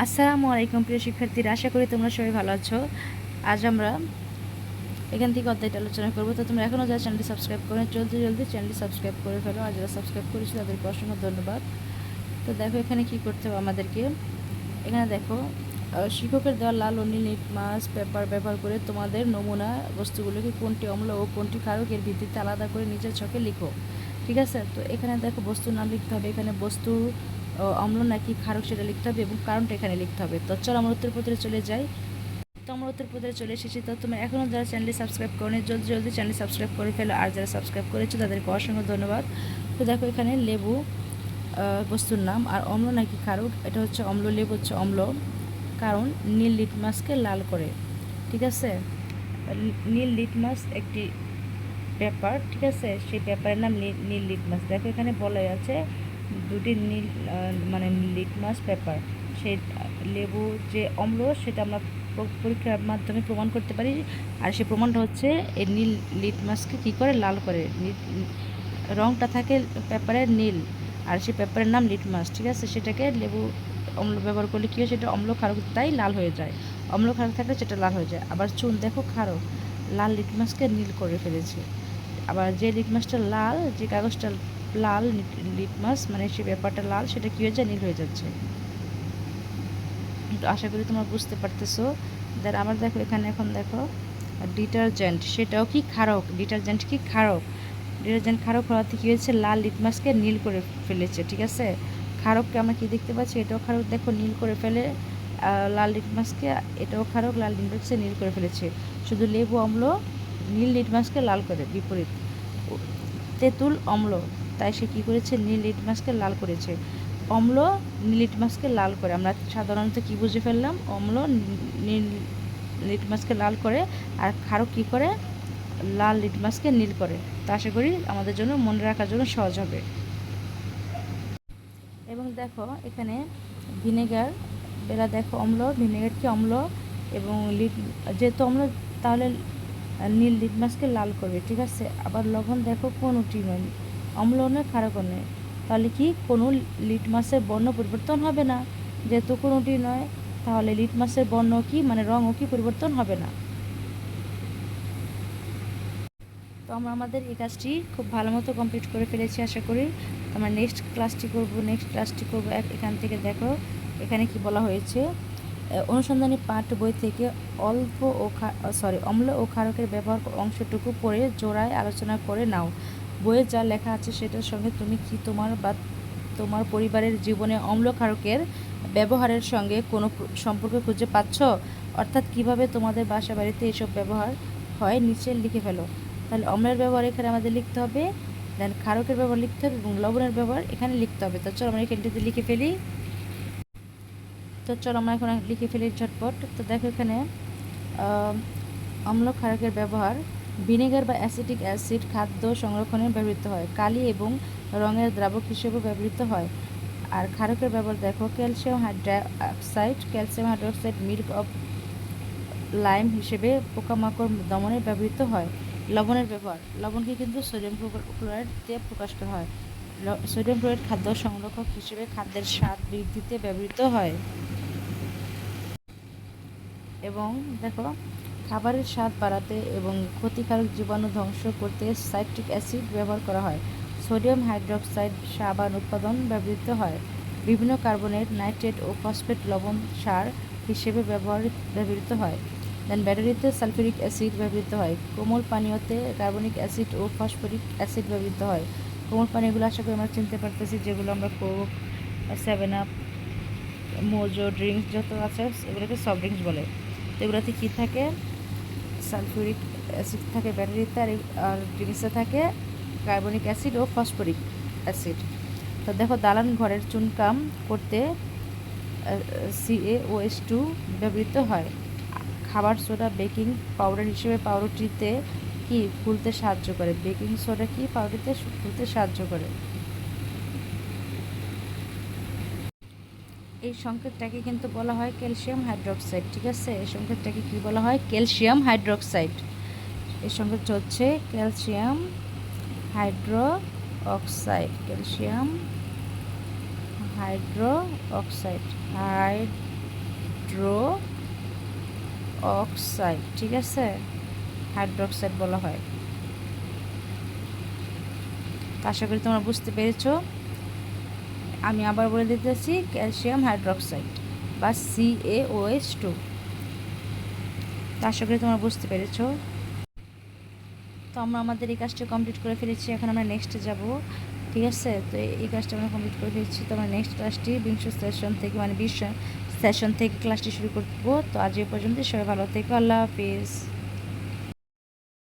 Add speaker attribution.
Speaker 1: আসসালামু আলাইকুম প্রিয় শিক্ষার্থীরা, আশা করি তোমরা সবাই ভালো আছো। আজ আমরা এখান থেকে অধ্যায়টা আলোচনা করব। তো তোমরা এখনও যারা চ্যানেলটি সাবস্ক্রাইব করে জলদি জলদি চ্যানেলটি সাবস্ক্রাইব করে ফেলো। আর যারা সাবস্ক্রাইব করেছ, তাদেরকে অসংখ্য ধন্যবাদ। তো দেখো এখানে কি করতে হবে আমাদেরকে? এখানে দেখো শিক্ষকের দেওয়া লাল ও নীল মাস পেপার ব্যবহার করে তোমাদের নমুনা বস্তুগুলোকে কোনটি অম্ল ও কোনটি ক্ষারক এর ভিত্তিতে আলাদা করে নিজের ছকে লিখো। ঠিক আছে? তো এখানে দেখো বস্তুর নাম লিখতে হবে। এখানে বস্তু অম্ল নাকি ক্ষারক সেটা লিখতে হবে এবং কারণটা এখানে লিখতে হবে। তো চলো আমরা উত্তরপত্রে চলে যাই। তো আমরা উত্তরপত্রে চলে এসেছি। তো তোমরা এখনও যারা চ্যানেলটি সাবস্ক্রাইব করো জলদি জলদি চ্যানেল সাবস্ক্রাইব করে ফেলো। আর যারা সাবস্ক্রাইব করেছ, তাদেরকে অসংখ্য ধন্যবাদ। তো দেখো এখানে লেবু বস্তুর নাম। আর অম্ল নাকি ক্ষারক? এটা হচ্ছে অম্ল, লেবু হচ্ছে অম্ল। কারণ নীল লিটমাসকে লাল করে। ঠিক আছে? নীল লিটমাস একটি পেপার ঠিক আছে? সেই পেপারের নাম নীল- লিটমাস দেখো এখানে বলা আছে দুটি নীল মানে লিটমাস পেপার। সেই লেবু যে অম্ল, সেটা আমরা পরীক্ষার মাধ্যমে প্রমাণ করতে পারি। আর সেই প্রমাণটা হচ্ছে, এই নীল লিটমাসকে কী করে? লাল করে। রংটা থাকে পেপারের নীল। আর সেই পেপারের নাম লিটমাস ঠিক আছে? সেটাকে লেবু অম্ল ব্যবহার করলে কী হয়? সেটা অম্ল ক্ষারক, তাই লাল হয়ে যায়। অম্ল খারক থাকলে সেটা লাল হয়ে যায়। আবার চুন দেখো ক্ষারক। লাল লিটমাসকে নীল করে ফেলেছে। আবার যে লিটমাসটা লাল, যে কাগজটা লাল লিটমাস মানে সে ব্যাপারটা লাল, সেটা কী হয়ে যায়? নীল হয়ে যাচ্ছে। আশা করি তোমরা বুঝতে পারতেছো। দেন আবার দেখো, এখানে এখন দেখো, ডিটারজেন্ট, সেটাও কি ক্ষারক? ডিটারজেন্ট কি খারক ডিটারজেন্ট ক্ষারক হওয়াতে কী হয়েছে? লাল লিটমাসকে নীল করে ফেলেছে, ঠিক আছে? ক্ষারককে আমরা কি দেখতে পাচ্ছি? এটাও খারক দেখো, নীল করে ফেলে লাল লিটমাসকে এটাও খারক লাল লিটমাসকে নীল করে ফেলেছে। শুধু লেবু অম্ল, নীল লিটমাসকে লাল করে, বিপরীত। তেঁতুল অম্ল। তাই সে কী করেছে? নীল লিটমাসকে লাল করেছে। অম্ল নীল লিটমাসকে লাল করে। আমরা সাধারণত কি বুঝে ফেললাম? অম্ল নীল লিটমাসকে লাল করে আর ক্ষারক কী করে? লাল লিটমাসকে নীল করে। তো আশা করি আমাদের জন্য মনে রাখার জন্য সহজ হবে। এবং দেখো, এখানে ভিনেগার। বেলা দেখো, অম্ল, ভিনেগার কি অম্ল? এবং লিট যেহেতু অম্ল, তাহলে নীল লিটমাসকে লাল করবে, ঠিক আছে? আবার লবণ দেখো কোনোটি নয়। অম্ল নয় ক্ষারকও নয় তাহলে কি কোনো লিটমাসের বর্ণ পরিবর্তন হবে না? যেহেতু কোনোটি নয়, তাহলে লিটমাসের বর্ণ কি মানে রঙও কি পরিবর্তন হবে না? তো আমরা আমাদের এই কাজটি খুব ভালো মতো কমপ্লিট করে ফেলেছি আশা করি। আমরা নেক্সট ক্লাসটি করব নেক্সট ক্লাসটি করব এখান থেকে দেখো এখানে কি বলা হয়েছে। অনুসন্ধানী পাঠ বই থেকে অল্প ও সরি অম্ল ও ক্ষারকের ব্যবহার অংশটুকু পড়ে জোড়ায় আলোচনা করে নাও। বইয়ে যা লেখা আছে সেটার সঙ্গে তুমি কি তোমার বা তোমার পরিবারের জীবনে অম্ল ক্ষারকের ব্যবহারের সঙ্গে কোনো সম্পর্ক খুঁজে পাচ্ছ? অর্থাৎ কীভাবে তোমাদের বাসা বাড়িতে এসব ব্যবহার হয়? নিচে লিখে ফেলো। তাহলে অম্লের ব্যবহার এখানে আমাদের লিখতে হবে দেন ক্ষারকের ব্যবহার লিখতে হবে, এবং লবণের ব্যবহার এখানে লিখতে হবে। তো চলো আমরা এখানটিতে লিখে ফেলি। তো চলো আমরা এখন লিখে ফেলি ঝটপট। তো দেখো এখানে অম্ল ক্ষারকের ব্যবহার ভিনেগার বা অ্যাসিটিক অ্যাসিড খাদ্য সংরক্ষণে ব্যবহৃত হয়। কালি এবং রঙের দ্রাবক হিসেবে ব্যবহৃত হয়। আর ক্ষারকের ব্যবহার, দেখো, calcium hydroxide calcium hydroxide, milk of lime হিসেবে পোকামাকড় দমনে ব্যবহৃত হয়। লবণের ব্যবহার, লবণকে কিন্তু সোডিয়াম ক্লোরাইড দিয়ে প্রকাশ করা হয়। সোডিয়াম ক্লোরাইড খাদ্য সংরক্ষক হিসেবে খাদ্যের স্বাদ বৃদ্ধিতে ব্যবহৃত হয়। এবং, দেখো খাবারের স্বাদ বাড়াতে এবং ক্ষতিকারক জীবাণু ধ্বংস করতে সাইট্রিক অ্যাসিড ব্যবহার করা হয়। সোডিয়াম হাইড্রোক্সাইড সাবান উৎপাদন ব্যবহৃত হয়। বিভিন্ন কার্বনেট নাইট্রেট ও ফসফেট লবণ সার হিসেবে ব্যবহার, ব্যবহৃত হয়। দেন ব্যাটারিতে সালফিউরিক অ্যাসিড ব্যবহৃত হয়। কোমল পানীয়তে কার্বনিক অ্যাসিড ও ফসফরিক অ্যাসিড ব্যবহৃত হয়। কোমল পানীয়গুলো আশা করি আমরা চিনতে পারতেছি, যেগুলো আমরা Coke, seven up, Mojo drinks যত আছে, এগুলোকে সফট ড্রিঙ্কস বলে। এগুলোতে কী থাকে? সালফিউরিক অ্যাসিড থাকে, ব্যাটারিতে আর আর ড্রিঙ্কসে থাকে কার্বনিক অ্যাসিড ও ফসফরিক অ্যাসিড। তো দেখো দালান ঘরের চুনকাম করতে সিএওএস টু ব্যবহৃত হয়। খাবার, সোডা, বেকিং পাউডার হিসেবে পাউরুটিতে কি ফুলতে সাহায্য করে? বেকিং সোডা কি পাউরুটিতে ফুলতে সাহায্য করে? এই সংকেতটাকে কিন্তু বলা হয় ক্যালসিয়াম হাইড্রোক্সাইড, ঠিক আছে? এই সংকেতটাকে কি বলা হয়? Calcium hydroxide. এই সংকেতটা হচ্ছে calcium hydro oxide calcium hydro oxide hydro oxide ঠিক আছে? হাইড্রোক্সাইড বলা হয়। আশা করি তোমরা বুঝতে পেরেছ। আমি আবার বলে দিতেছি ক্যালসিয়াম হাইড্রোক্সাইড বা C A O H two তো আশা করি তোমরা বুঝতে পেরেছ। তো আমরা আমাদের এই কাজটা কমপ্লিট করে ফেলেছি, এখন আমরা নেক্সটে যাব, ঠিক আছে? তো এই কাজটা আমরা কমপ্লিট করে ফেলেছি, তো আমরা নেক্সট ক্লাসটি বিংশ সেশন থেকে মানে বিশ সেশন থেকে ক্লাসটি শুরু করব। তো আজ এই পর্যন্ত সবাই ভালো থেকো, আল্লাহ হাফিজ।